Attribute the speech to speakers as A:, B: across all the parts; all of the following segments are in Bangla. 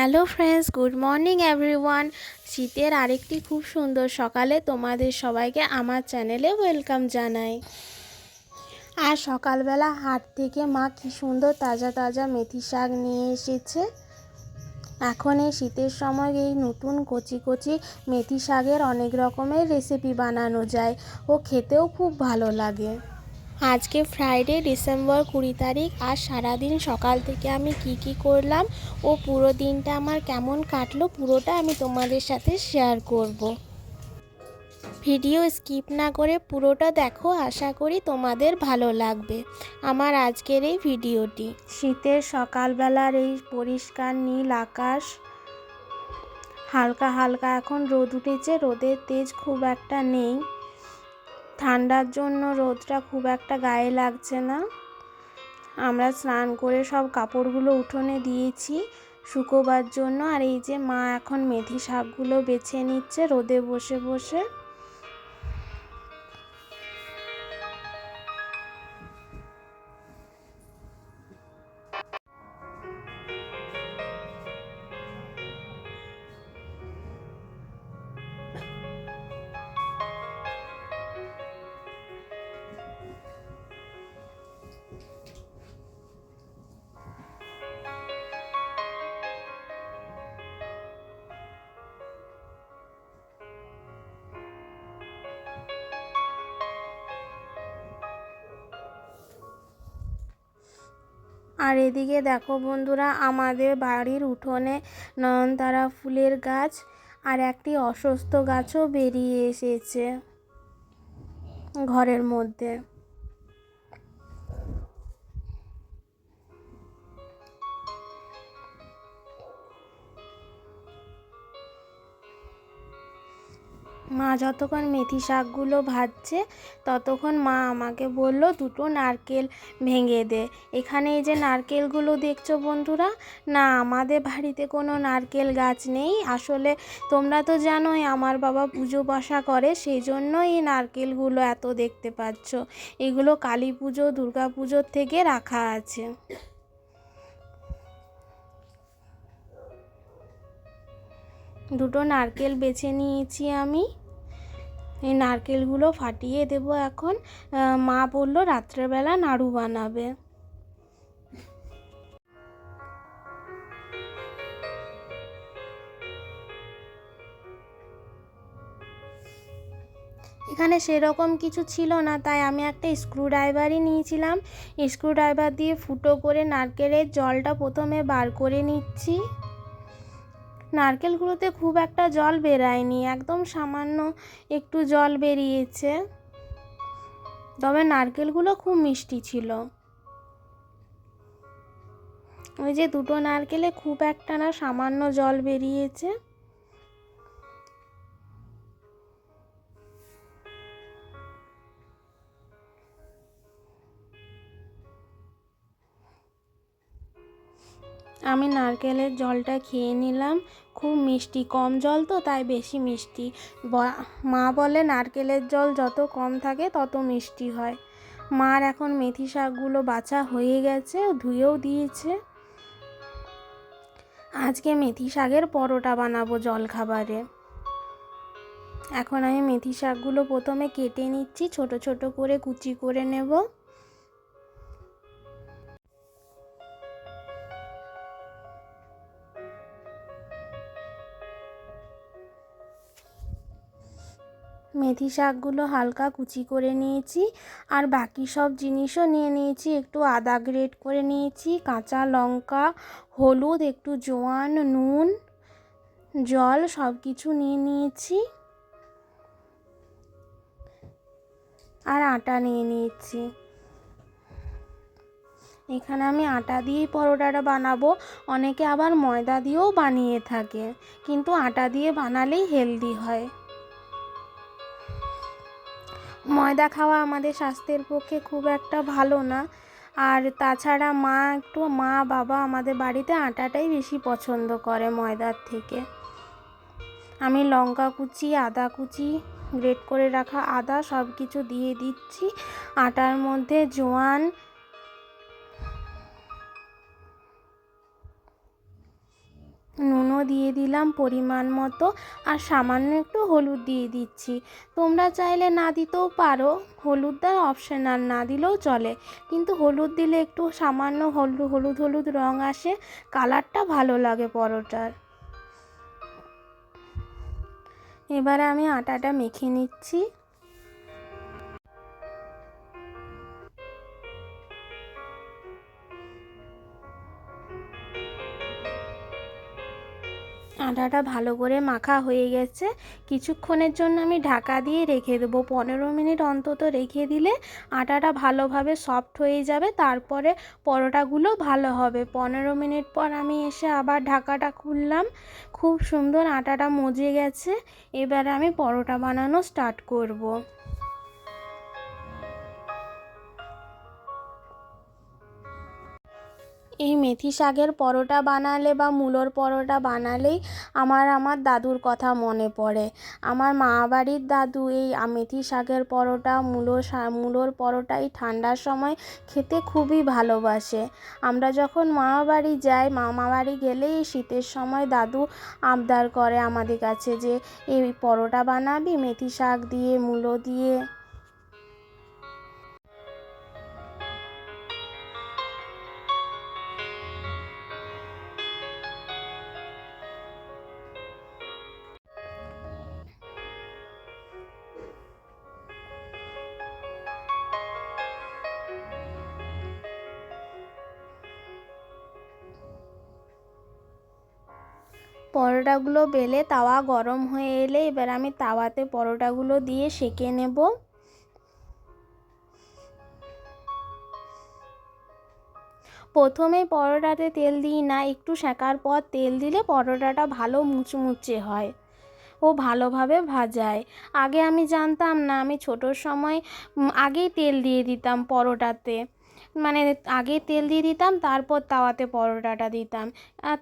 A: Hello friends, good morning everyone. শীতের আরেকটি খুব সুন্দর সকালে তোমাদের সবাইকে আমার চ্যানেলে ওয়েলকাম জানাই। আর সকালবেলা হাট থেকে মা কি সুন্দর তাজা তাজা মেথি শাক নিয়ে এসেছে। এখন এই শীতের সময় এই নতুন কচি কচি মেথি শাকের অনেক রকমের রেসিপি বানানো যায়। ও খেতেও খুব ভালো লাগে। আজকে ফ্রাইডে ডিসেম্বর কুড়ি তারিখ। আর সারাদিন সকাল থেকে আমি কি কি করলাম ও পুরো দিনটা আমার কেমন কাটলো পুরোটা আমি তোমাদের সাথে শেয়ার করব। ভিডিও স্কিপ না করে পুরোটা দেখো, আশা করি তোমাদের ভালো লাগবে। আমার আজকের এই ভিডিওটি। শীতের সকালবেলার এই পরিষ্কার নীল আকাশ, হালকা হালকা এখন রোদ উঠেছে, রোদের তেজ খুব একটা নেই। ঠান্ডার জন্য রোদটা খুব একটা গায়ে লাগছে না। আমরা স্নান করে সব কাপড়গুলো উঠোনে দিয়েছি শুকোবার জন্য। আর এই যে মা এখন মেথি শাকগুলো বেছে নিচ্ছে রোদে বসে বসে। আর এদিকে দেখো বন্ধুরা, আমাদের বাড়ির উঠোনে নয়নতারা ফুলের গাছ আর একটি অসুস্থ গাছও বেরিয়ে এসেছে ঘরের মধ্যে। মা যতক্ষণ মেথি শাকগুলো ভাজছে, ততক্ষণ মা আমাকে বলল, দুটো নারকেল ভেঙে দে। এখানে এই যে নারকেলগুলো দেখছ বন্ধুরা, না, আমাদের বাড়িতে কোনো নারকেল গাছ নেই। আসলে তোমরা তো জানোই, আমার বাবা পুজো বসা করে সেই জন্য এই নারকেলগুলো এত দেখতে পাচ্ছ। এগুলো কালী পুজো, দুর্গা পুজোর থেকে রাখা আছে। দুটো নারকেল বেছে নিয়েছি আমি। এই নারকেলগুলো ফাটিয়ে দেব এখন। মা বলল, রাত্রেবেলা নাড়ু বানাবে। এখানে সেরকম কিছু ছিল না, তাই আমি একটা স্ক্রুড্রাইভারই নিয়েছিলাম। স্ক্রুড্রাইভার দিয়ে ফুটো করে নারকেলের জলটা প্রথমে বার করে নিচ্ছি। নারকেলগুলোতে খুব একটা জল বেরায়নি, একদম সামান্য একটু জল বেরিয়েছে। তবে নারকেলগুলো খুব মিষ্টি ছিল। ওই যে দুটো নারকেলে খুব একটা না সামান্য জল বেরিয়েছে। আমি নারকেলের জলটা খেয়ে নিলাম। খুব মিষ্টি, কম জল তো, তাই বেশি মিষ্টি। মা বলে নারকেলের জল যত কম থাকে তত মিষ্টি হয়। মার এখন মেথি শাকগুলো বাছা হয়ে গেছে ধুয়েও দিয়েছে। আজকে মেথি শাকের পরোটা বানাবো জল খাবারে এখন আমি মেথি শাকগুলো প্রথমে কেটে নিচ্ছি, ছোট ছোট করে কুচি করে নেব। মেথি শাকগুলো হালকা কুচি করে নিয়েছি আর বাকি সব জিনিসও নিয়ে নিয়েছি। একটু আদা গ্রেট করে নিয়েছি, কাঁচা লঙ্কা, হলুদ, একটু জোয়ান, নুন, জল সব কিছু নিয়ে নিয়েছি। আর আটা নিয়ে নিয়েছি। এখানে আমি আটা দিয়েই পরোটাটা বানাবো। অনেকে আবার ময়দা দিয়েও বানিয়ে থাকে, কিন্তু আটা দিয়ে বানালেই হেলদি হয়। ময়দা খাওয়া আমাদের স্বাস্থ্যের পক্ষে খুব একটা ভালো না। আর তাছাড়া মা একটু, মা, বাবা আমাদের বাড়িতে আটাটাই বেশি পছন্দ করে ময়দার থেকে। আমি লঙ্কা কুচি, আদা কুচি, গ্রেট করে রাখা আদা সব কিছু দিয়ে দিচ্ছি। আটার মধ্যে জোয়ান দিয়ে দিলাম পরিমাণ মতো আর সামান্য একটু হলুদ দিয়ে দিচ্ছি। তোমরা চাইলে না দিতেও পারো হলুদটা অপশনাল না দিলেও চলে। কিন্তু হলুদ দিলে একটু সামান্য হলুদ হলুদ হলুদ রং আসে, কালারটা ভালো লাগে পরোটার। এবারে আমি আটাটা মেখে নিচ্ছি। আটাটা ভালো করে মাখা হয়ে গেছে। কিছুক্ষণের জন্য আমি ঢাকা দিয়ে রেখে দেবো। পনেরো মিনিট অন্তত রেখে দিলে আটাটা ভালোভাবে সফট হয়ে যাবে, তারপরে পরোটাগুলো ভালো হবে। পনেরো মিনিট পর আমি এসে আবার ঢাকাটা খুললাম। খুব সুন্দর আটাটা মজে গেছে। এবার আমি পরোটা বানানো স্টার্ট করব। এই মেথি শাকের পরোটা বানালে বা মূলোর পরোটা বানালেই আমার আমার দাদুর কথা মনে পড়ে। আমার মা বাড়ির দাদু এই মেথি শাকের পরোটা, মূলো মূলোর পরোটা এই ঠান্ডার সময় খেতে খুবই ভালোবাসে। আমরা যখন মামা বাড়ি যাই, মামা বাড়ি গেলেই শীতের সময় দাদু আবদার করে আমাদের কাছে যে, এই পরোটা বানাবি, মেথি শাক দিয়ে, মূলো দিয়ে? পরোটাগুলো বেলে তাওয়া গরম হয়ে এলে এবার আমি তাওয়াতে পরোটাগুলো দিয়ে সেঁকে নেব। প্রথমেই পরোটাতে তেল দিই না, একটু সেঁকার পর তেল দিলে পরোটাটা ভালো মুচমুচে হয় ও ভালোভাবে ভাজায়। আগে আমি জানতাম না, আমি ছোটোর সময় আগেই তেল দিয়ে দিতাম পরোটাতে। মানে আগে তেল দিয়ে দিতাম, তারপর তাওয়াতে পরোটাটা দিতাম।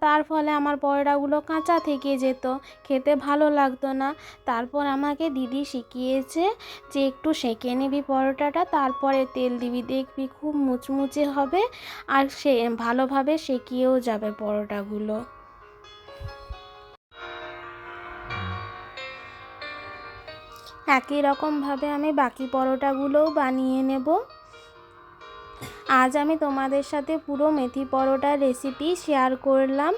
A: তার ফলে আমার পরোটাগুলো কাঁচা থেকে যেত, খেতে ভালো লাগতো না। তারপর আমাকে দিদি শিখিয়েছে যে একটু সেঁকে নিবি পরোটাটা, তারপরে তেল দিবি, দেখবি খুব মুচমুচে হবে আর সে ভালোভাবে সেঁকিয়েও যাবে পরোটাগুলো। একই রকমভাবে আমি বাকি পরোটাগুলোও বানিয়ে নেব। আজ আমি তোমাদের সাথে পুরো মেথি পরোটার রেসিপি শেয়ার করলাম।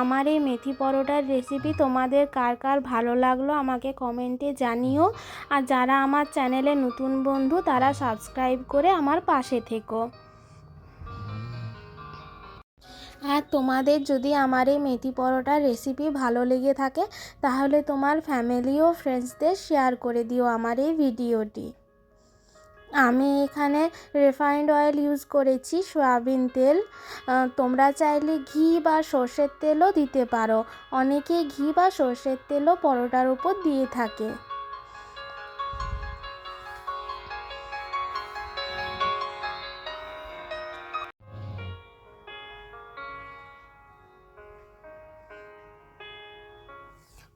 A: আমার এই মেথি পরোটার রেসিপি তোমাদের কার কার ভালো লাগল আমাকে কমেন্টে জানিও। আর যারা আমার চ্যানেলে নতুন বন্ধু, তারা সাবস্ক্রাইব করে আমার পাশে থেকো। আর তোমাদের যদি আমার এই মেথি পরোটার রেসিপি ভালো লেগে থাকে, তাহলে তোমার ফ্যামিলি ও ফ্রেন্ডসদের শেয়ার করে দিও আমার এই ভিডিওটি আমি এখানে রিফাইন্ড অয়েল ইউজ করেছি, সয়াবিন তেল। তোমরা চাইলে ঘি বা সর্ষের তেলও দিতে পারো। অনেকে ঘি বা সর্ষের তেলও পরোটার উপর দিয়ে থাকে।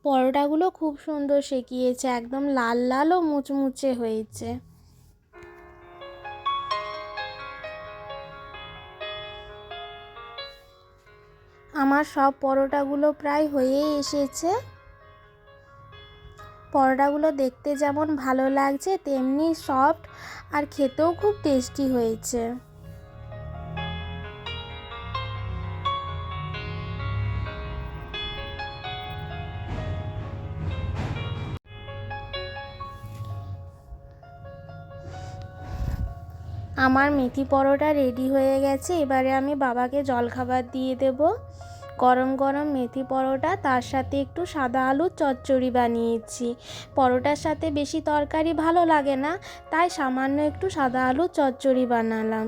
A: পরোটাগুলো খুব সুন্দর সেকিয়েছে একদম লাল লাল ও মুচমুচে হয়েছে। সব পরোটাগুলো প্রায় হয়ে এসেছে। পরোটাগুলো দেখতে যেমন ভালো লাগছে, তেমনি সফট আর খেতেও খুব টেস্টি হয়েছে। আমার মেথি পরোটা রেডি হয়ে গেছে, এবারে আমি বাবাকে জলখাবার দিয়ে দেব। গরম গরম মেথি পরোটা, তার সাথে একটু সাদা আলুর চচ্চড়ি বানিয়েছি। পরোটার সাথে বেশি তরকারি ভালো লাগে না, তাই সামান্য একটু সাদা আলুর চচ্চড়ি বানালাম।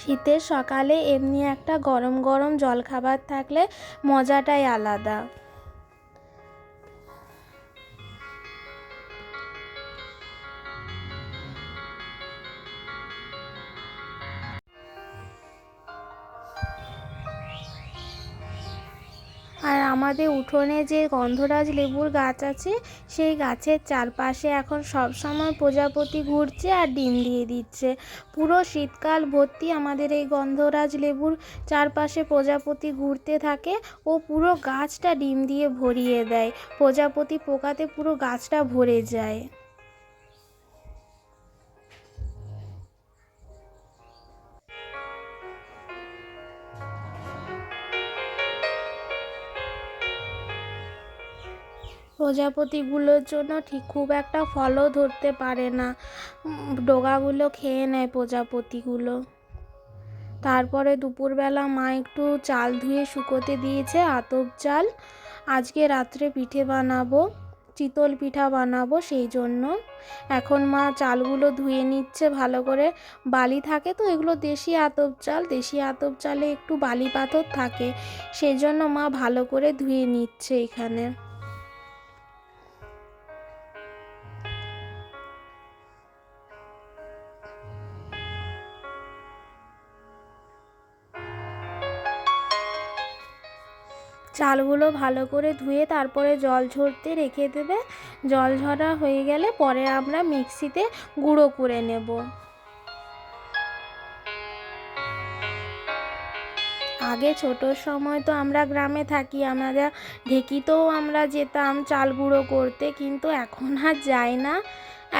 A: শীতের সকালে এমনি একটা গরম গরম জলখাবার থাকলে মজাটাই আলাদা। আমাদের উঠোনে যে গন্ধরাজ লেবুর গাছ আছে, সেই গাছের চারপাশে এখন সব সময় প্রজাপতি ঘুরছে আর ডিম দিয়ে দিচ্ছে। পুরো শীতকাল ভর্তি আমাদের এই গন্ধরাজ লেবুর চারপাশে প্রজাপতি ঘুরতে থাকে ও পুরো গাছটা ডিম দিয়ে ভরিয়ে দেয়। প্রজাপতি পোকাতে পুরো গাছটা ভরে যায়। প্রজাপতিগুলোর জন্য ঠিক খুব একটা ফলও ধরতে পারে না। ডগাগুলো খেয়ে নেয় প্রজাপতিগুলো। তারপরে দুপুরবেলা মা একটু চাল ধুয়ে শুকোতে দিয়েছে, আতপ চাল। আজকে রাত্রে পিঠে বানাবো, চিতল পিঠা বানাবো সেই জন্য। এখন মা চালগুলো ধুয়ে নিচ্ছে, ভালো করে বালি থাকে তো, এগুলো দেশি আতপ চাল। দেশি আতপ চালে একটু বালি পাথর থাকে, সেই জন্য মা ভালো করে ধুয়ে নিচ্ছে এখানে। চালগুলো ভালো করে ধুয়ে তারপরে জল ঝরতে রেখে দেবে। জল ঝরা হয়ে গেলে পরে আমরা মিক্সিতে গুঁড়ো করে নেব। আগে ছোটোর সময় তো আমরা গ্রামে থাকি আমরা ঢেকিতেও আমরা যেতাম চাল গুঁড়ো করতে, কিন্তু এখন আর যাই না।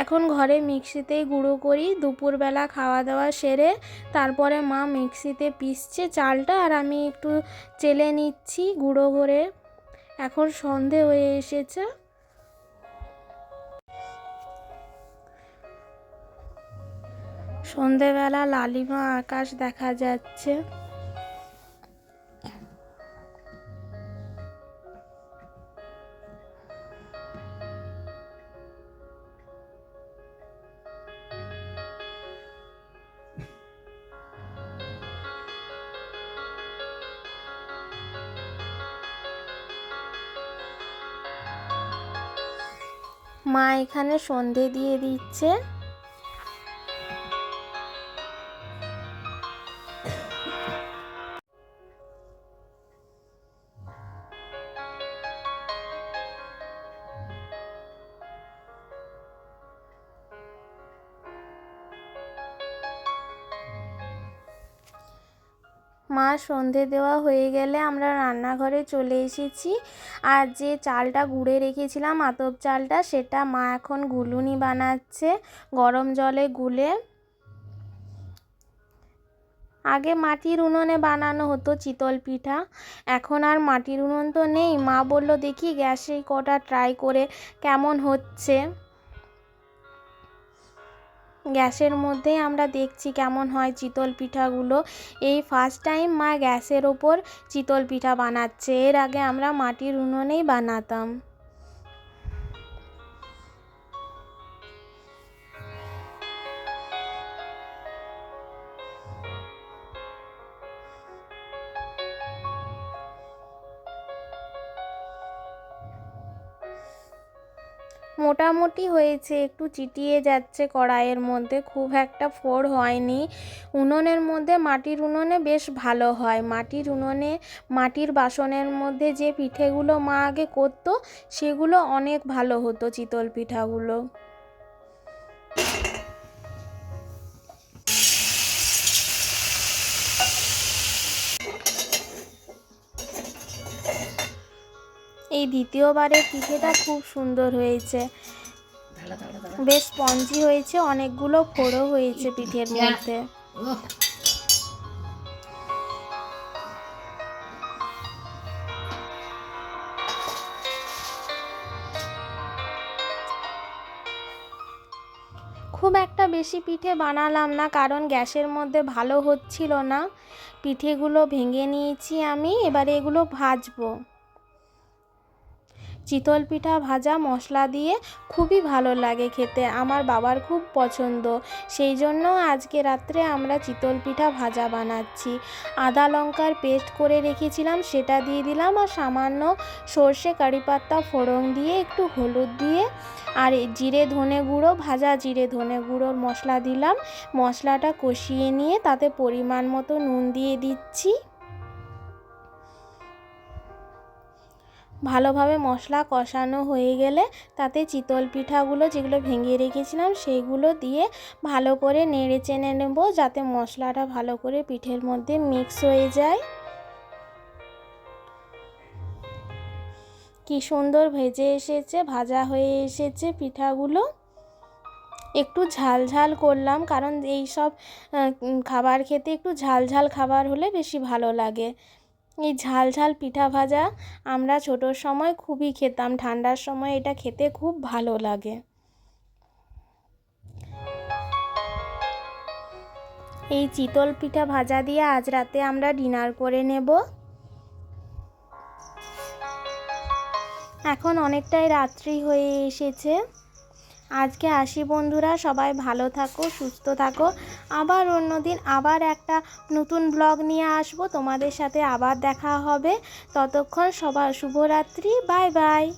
A: এখন ঘরে মিক্সিতেই গুঁড়ো করি, দুপুরবেলা খাওয়া দাওয়া সেরে তারপরে মা মিক্সিতে পিসছে চালটা আর আমি একটু চেলে নিচ্ছি গুঁড়ো করে। এখন সন্ধে হয়ে এসেছে। সন্ধেবেলা লালিমা আকাশ দেখা যাচ্ছে। মা এখানে সন্ধে দিয়ে দিচ্ছে। মা সন্ধে দেওয়া হয়ে গেলে আমরা রান্নাঘরে চলে এসেছি। আর যে চালটা গুঁড়ে রেখেছিলাম আতপ চালটা, সেটা মা এখন গুলুনি বানাচ্ছে গরম জলে গুলে। আগে মাটির উনুনে বানানো হতো চিতল পিঠা, এখন আর মাটির উনুন তো নেই। মা বলল, দেখি গ্যাসে কটা ট্রাই করে কেমন হচ্ছে? গ্যাসের মধ্যেই আমরা দেখছি কেমন হয় চিতল পিঠাগুলো। এই ফার্স্ট টাইম মা গ্যাসের ওপর চিতল পিঠা বানাচ্ছে। এর আগে আমরা মাটির উনুনেই বানাতাম। মোটামুটি হয়েছে, একটু চিটিয়ে যাচ্ছে কড়াইয়ের মধ্যে, খুব একটা ফোড় হয়নি। উনুনের মধ্যে মাটির উনুনে বেশ ভালো হয়। মাটির উনুনে, মাটির বাসনের মধ্যে যে পিঠেগুলো মা আগে করতো, সেগুলো অনেক ভালো হতো চিতল পিঠাগুলো। এই দ্বিতীয়বারের পিঠেটা খুব সুন্দর হয়েছে। বেশ স্পঞ্জি হয়েছে, অনেকগুলো ফোড়ও হয়েছে পিঠের মধ্যে। খুব একটা বেশি পিঠে বানালাম না, কারণ গ্যাসের মধ্যে ভালো হচ্ছিল না। পিঠেগুলো ভেঙে নিয়েছি আমি, এবারে এগুলো ভাজবো। চিতল পিঠা ভাজা মশলা দিয়ে খুবই ভালো লাগে খেতে, আমার বাবার খুব পছন্দ। সেই জন্য আজকে রাত্রে আমরা চিতল পিঠা ভাজা বানাচ্ছি। আদা লঙ্কার পেস্ট করে রেখেছিলাম, সেটা দিয়ে দিলাম আর সামান্য সর্ষে কারি পাতা ফোড়ন দিয়ে একটু হলুদ দিয়ে আর জিরে ধনে গুঁড়ো, ভাজা জিরে ধনে গুঁড়োর মশলা দিলাম। মশলাটা কষিয়ে নিয়ে তাতে পরিমাণ মতো নুন দিয়ে দিচ্ছি। ভালোভাবে মশলা কষানো হয়ে গেলে তাতে চিতল পিঠাগুলো যেগুলো ভেঙে রেখেছিলাম সেইগুলো দিয়ে ভালো করে নেড়ে চেনে নেব যাতে মশলাটা ভালো করে পিঠের মধ্যে মিক্স হয়ে যায়। কি সুন্দর ভেজে এসেছে, ভাজা হয়ে এসেছে পিঠাগুলো। একটু ঝাল ঝাল করলাম কারণ এই সব খাবার খেতে একটু ঝাল ঝাল খাবার হলে বেশি ভালো লাগে। এই ঝাল ঝাল পিঠা ভাজা আমরা ছোটোর সময় খুবই খেতাম, ঠান্ডার সময় এটা খেতে খুব ভালো লাগে। এই চিতল পিঠা ভাজা দিয়ে আজ রাতে আমরা ডিনার করে নেব। এখন অনেকটাই রাত্রি হয়ে এসেছে। আজকে আসি বন্ধুরা, সবাই ভালো থাকো, সুস্থ থাকো। আবার অন্যদিন আবার একটা নতুন ব্লগ নিয়ে আসব। তোমাদের সাথে আবার দেখা হবে। ততক্ষণ সবার শুভরাত্রি, বাই বাই।